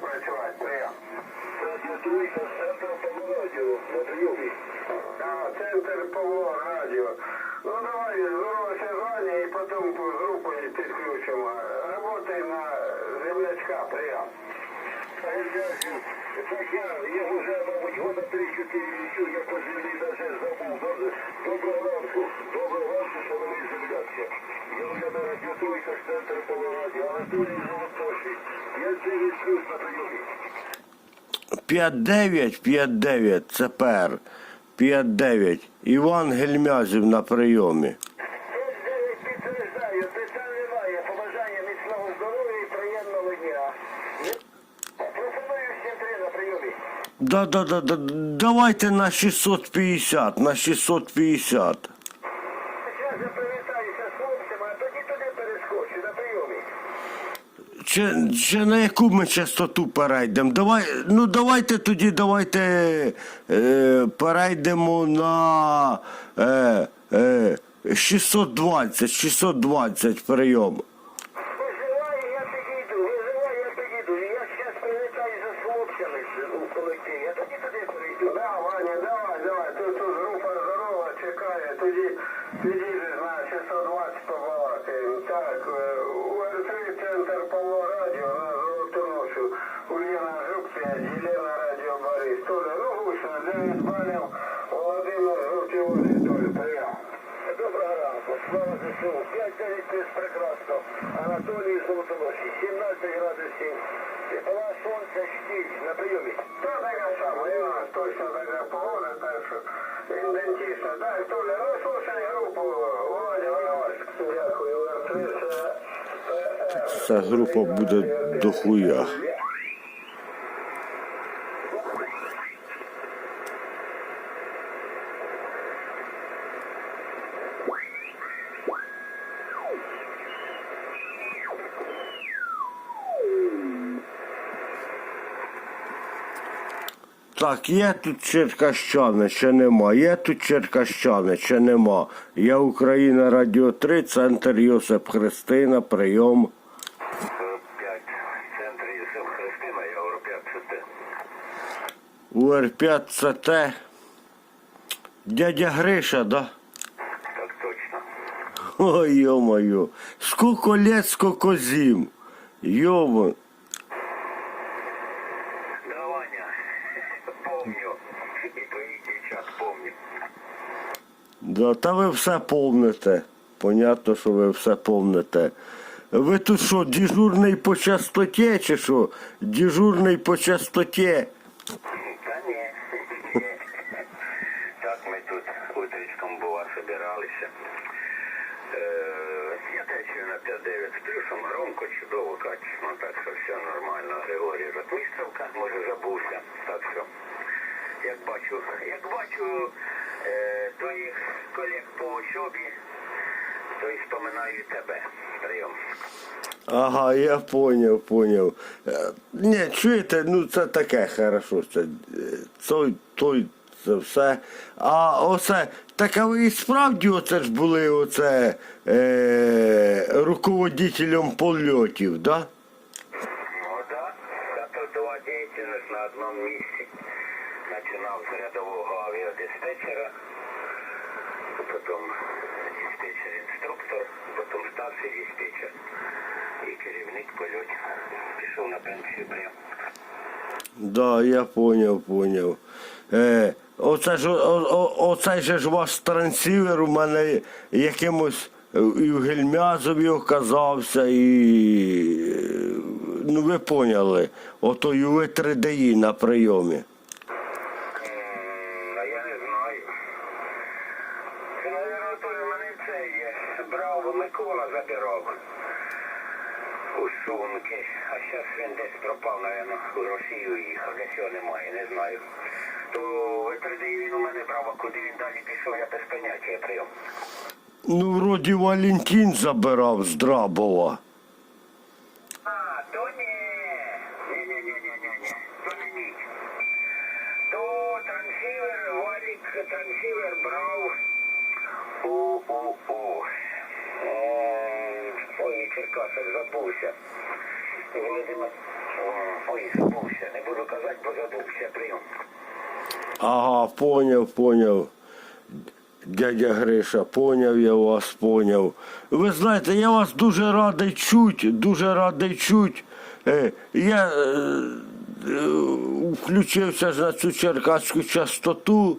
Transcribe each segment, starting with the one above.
працювати, прийом. Радіотруйка з центру Павлорадіо на прийомі. А, центр Павло Радіо. Ну давай, здоровся звання і потім з групою підключимо. Работай на землячка, прийом. Так я, я вже, мабуть, года 3-4 лічу, я по землі даже забув. Доброго ранку. Доброго ранку, шановні земляки. Я вже на радіотруйка з центру Павлорадіо. Анатолій Золотоший. Я це відключ на прийомі. 5-9, 5-9, це пер. 5-9. Іван Гельмязів на прийомі. Да, да, да, да, давайте на 650, на 650. Зараз я привітаюся з хлопцями, а тоді туди перескочу на прийомі. Чи, чи на яку ми частоту перейдемо? Давай, ну давайте тоді, давайте е, перейдемо на е, е, 620, 620 прийом. Визивай, я підійду, визивай, я підійду. Я зараз привітаюся з хлопцями у колективі, а тоді туди перейду. Да, Ваня, давай, давай. Тут, тут група здорова чекає. Тоді підійдеш на 620 побалакаємо. Так, е, УР3 центр Павло Радіо на Золотоношу. Ульяна Жукця, Єлена Радіо Борис. Толя, ну гучно, 9 балів. Володимир Жовтіводі, Толя, прийом. Доброго ранку, слава ЗСУ. 5-9 плюс прекрасно. Анатолій Золотоносій, 17 градусів. Тепла сонця, штіль на прийомі. Та така сама, точно така погода, так що ідентично. Так, Толя, ну слушай групу, Володя, Володя. Дякую, УР3. Ця група буде дохуя. Так, є тут черкащани, чи нема. Є тут черкащани, чи нема. Я Україна Радіо 3, центр Йосип Христина, прийом. 45 центр Єсиф Христина, я Ороп'ят ЦТ. УР5 це те. Дядя Гриша, да? Так точно. Ой, ё-моё. Сколько лет, сколько зим. Ёма. Да, та ви все помните. Понятно, що ви все помните. Ви тут що, дежурний по частоті чи що? Дежурний по частоті. Та ні. Так ми тут утречком бува собиралися. Е, я течію на 5-9 з плюсом, громко, чудово, качественно, так що все нормально. Григорій Ротмістровка, може забувся. Так що, як бачу, як бачу е, твоїх колег по учобі, то і споминаю тебе. Прийом. Ага, я поняв, поняв. Е, Ні, чуєте, ну це таке хорошо. Це, е, той, той, це все. А оце, так а ви і справді оце ж були оце е, руководителем польотів, да? Потом диспетчер і керівник польотів. Пішов на пенсію прямо. Да, я поняв, поняв. Е, оце ж, о, о, оцей же ж ваш трансівер у мене якимось е, і в Гельмязові оказався, і е, ну ви поняли, ото й ви 3DI на прийомі. М, А я не знаю. Це, наверное, то ли мене це є. Микола забирав у сумки. А зараз він десь пропав, наверное, у Росію їхав, десь його немає, не знаю. То витридий він у мене брав, а куди він далі пішов, я без поняття прийом. Ну, вроді Валентин забирав з Драбова. А, то ні. Ні-ні-ні-ні-ні. То не ніч. То трансівер, Валік трансівер брав у, Черкасик забувся. Володимир. Ой, забувся, не буду казати, бо забувся прийом. Ага, поняв, поняв. Дядя Гриша, поняв я вас, поняв. Ви знаєте, я вас дуже радий чуть, дуже радий чуть. Е, я е, включився на цю черкаську частоту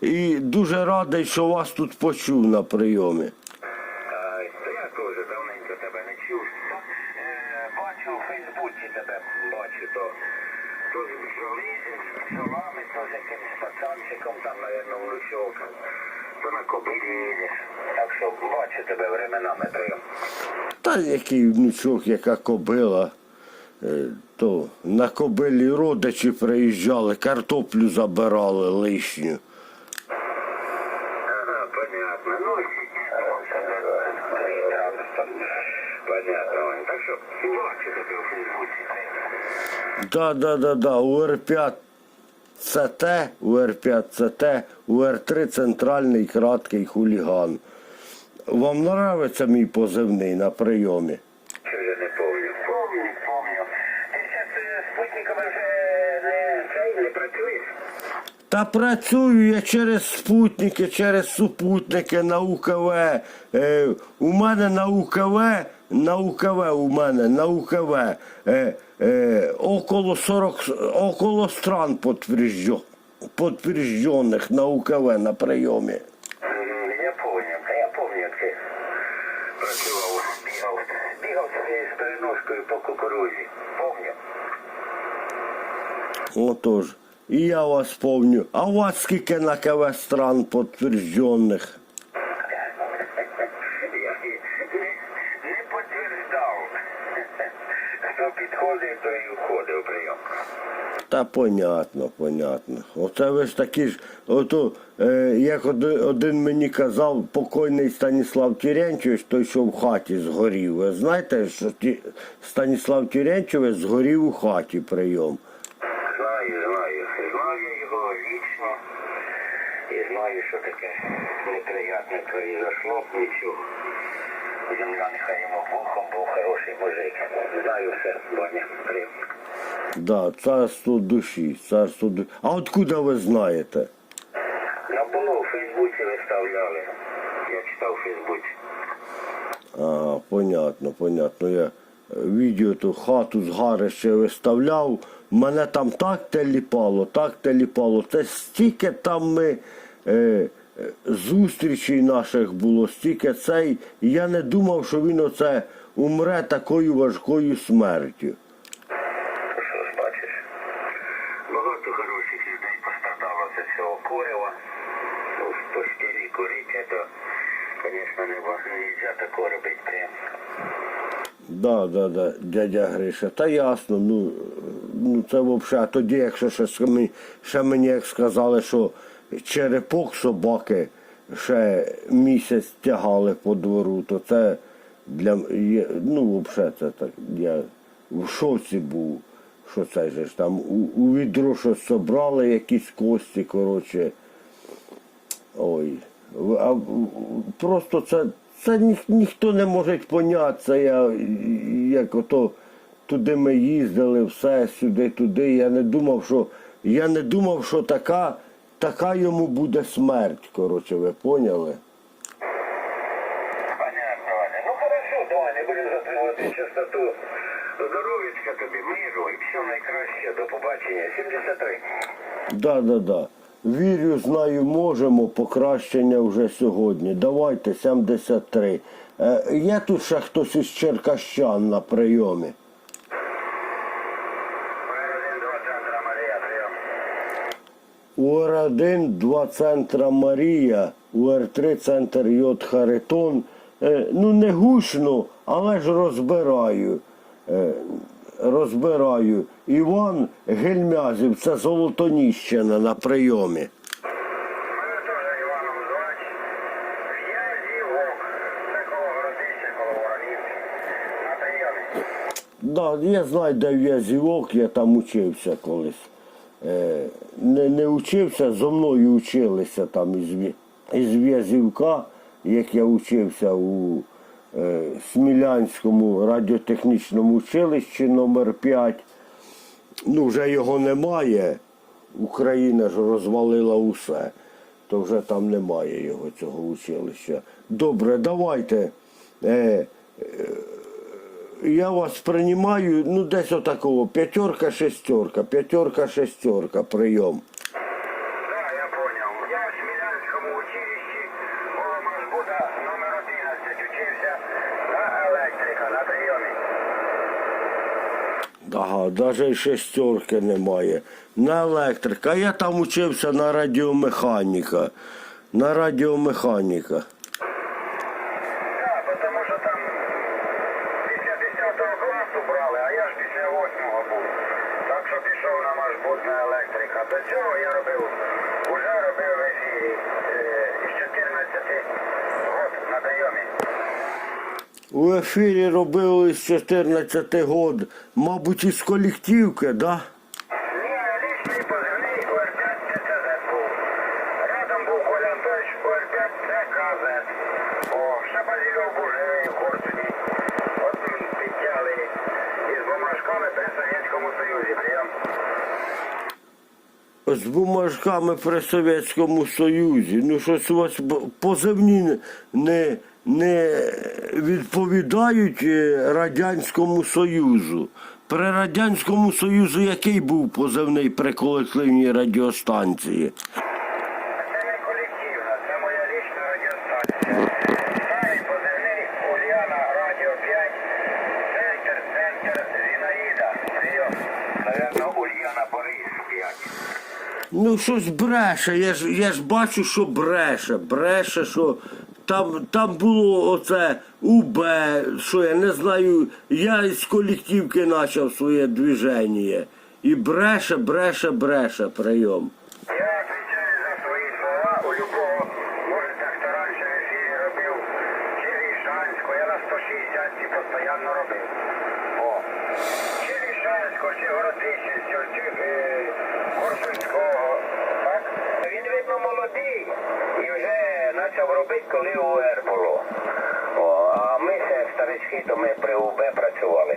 і дуже радий, що вас тут почув на прийомі. Ай, та я теж давненько тебе не чув. Е, бачу у Фейсбуці тебе, бачу, то, то з бджолізі, з бджолами, то з якимось пацанчиком там, наверное. То на кобилі. Так що бачу тебе временами прийом. Та який внучок, яка кобила. Е, То на кобилі родичі приїжджали, картоплю забирали лишню. Ага, понятно. Ну, понятно. Так що бачу тебе у Фейсбуці. Да, да, да, да. УР5 ЦТ, УР5 ЦТ, УР3 центральний краткий хуліган. Вам нравиться мій позивний на прийомі? Чи вже не помню? Помню, помню. Ти зараз спутниками вже не, цей, не працюєш? Та працюю я через спутники, через супутники на УКВ. Е, у мене на УКВ, на УКВ у мене, на УКВ. Е, е, около 40, около стран подтвержден, подтвержденных на УКВ на прийомі. Я поняв, я помню, як ти працював, бігав. Бігав своєю по кукурузі. Помню. Отож. І я вас помню. А у вас скільки на КВ стран підтверджених? Я не, не підтверждав. Хто підходив, то і входив в прийом. Понятно, понятно. Оце ви ж такі ж, ото, е, як один, мені казав, покойний Станіслав Тірянчевич, той, що в хаті згорів. Ви знаєте, що ті, Станіслав Тірянчевич згорів у хаті прийом. Знаю, знаю. Знаю його лічно. І знаю, що таке неприятне произошло. Нічого. Земля нехай йому Богом був хороший мужик. Знаю все, Боня. Прийом. Да, царство душі, царство душі. А откуда ви знаєте? На було у Фейсбуці виставляли. Я читав у Фейсбуці. Ага, понятно, понятно. Я е, відео ту хату з гарища виставляв. Мене там так теліпало, так теліпало. Це стільки там ми е, зустрічей наших було, стільки цей. Я не думав, що він оце умре такою важкою смертю. Що ж бачиш? Багато хороших людей пострадало з цього корева. Ну, в постелі курити, то, звісно, не можна такого робити прямо. Да, да, да, дядя Гриша, та ясно, ну, ну це взагалі, а тоді, якщо ще, ще мені як сказали, що черепок собаки ще місяць тягали по двору, то це для ну, взагалі, це так, я в шоці був, що це же ж там у, у відро щось собрали якісь кості, коротше. Ой, а просто це, це ні, ніхто не може поняти. Це я як ото туди ми їздили, все, сюди, туди. Я не думав, що я не думав, що така, така йому буде смерть. Коротше, ви поняли? Понятно, Ваня. Ну хорошо, давай, не будемо затримувати частоту. Здоров'ячка тобі, миру і все найкраще. До побачення. 73. Да, да, да. Вірю, знаю, можемо. Покращення вже сьогодні. Давайте 73. Е, є тут ще хтось із Черкащан на прийомі. Один, два центра Марія, прийом. УР-1, 2 центра Марія, УР-3 центр Йод Харитон. Е, ну не гучно, але ж розбираю. Е, розбираю. Іван Гельмязів, це Золотоніщина. На прийомі. Да, я знаю, де в'язівок, я там учився колись. Е, не, не учився, зо мною училися там із, із в'язівка, як я учився у е, Смілянському радіотехнічному училищі номер 5 ну вже його немає. Україна ж розвалила усе. То вже там немає його цього училища. Добре, давайте. Е, е, я вас приймаю, ну десь отакого, п'ятерка, шестерка, п'ятерка, шестерка, прийом. Да, я понял. Я в Смілянському училищі Машбуда номер 11 учився на електрика, на прийомі. Ага, навіть шестерки немає. На електрика. А я там учився на радіомеханіка. На радіомеханіка. Так, тому що там після 10 класу брали, а я ж після 8 був. Так що на електрика. До цього я робив, уже робив в е, із 14 год на прийомі. У ефірі робили з 14 год, мабуть, із колективки, да? Ні, лічний позивний УР5 ЦЦЗ був. Рядом був Коля Анатольович УР5 ЦКЗ. О, ще Базілів був живий в Корсуні. От м, підтягли із бумажками при Совєтському Союзі. Прийом. З бумажками при Совєтському Союзі. Ну щось у вас позивні не, не відповідають е, Радянському Союзу. При Радянському Союзу який був позивний при колективній радіостанції? Це не колективна, це моя лічна радіостанція. Старий позивний Ульяна Радіо 5, центр, центр Зінаїда. Прийом. Наверно, Ульяна Борис 5. Ну щось бреше, я ж, я ж бачу, що бреше, бреше, що там, там було оце УБ, що я не знаю, я з колективки почав своє движення. І бреше, бреше, бреше прийом. Я отвечаю за свої слова. У любого, можете, хто раніше в ефірі робив, чи Вішанську, я на 160 постійно робив. О. Чи Вішанську, чи Городищенську, чи е, Корсунського. Так? Він, видно, молодий і вже почав робити, коли УР було. О, а ми ще старички, то ми при УБ працювали.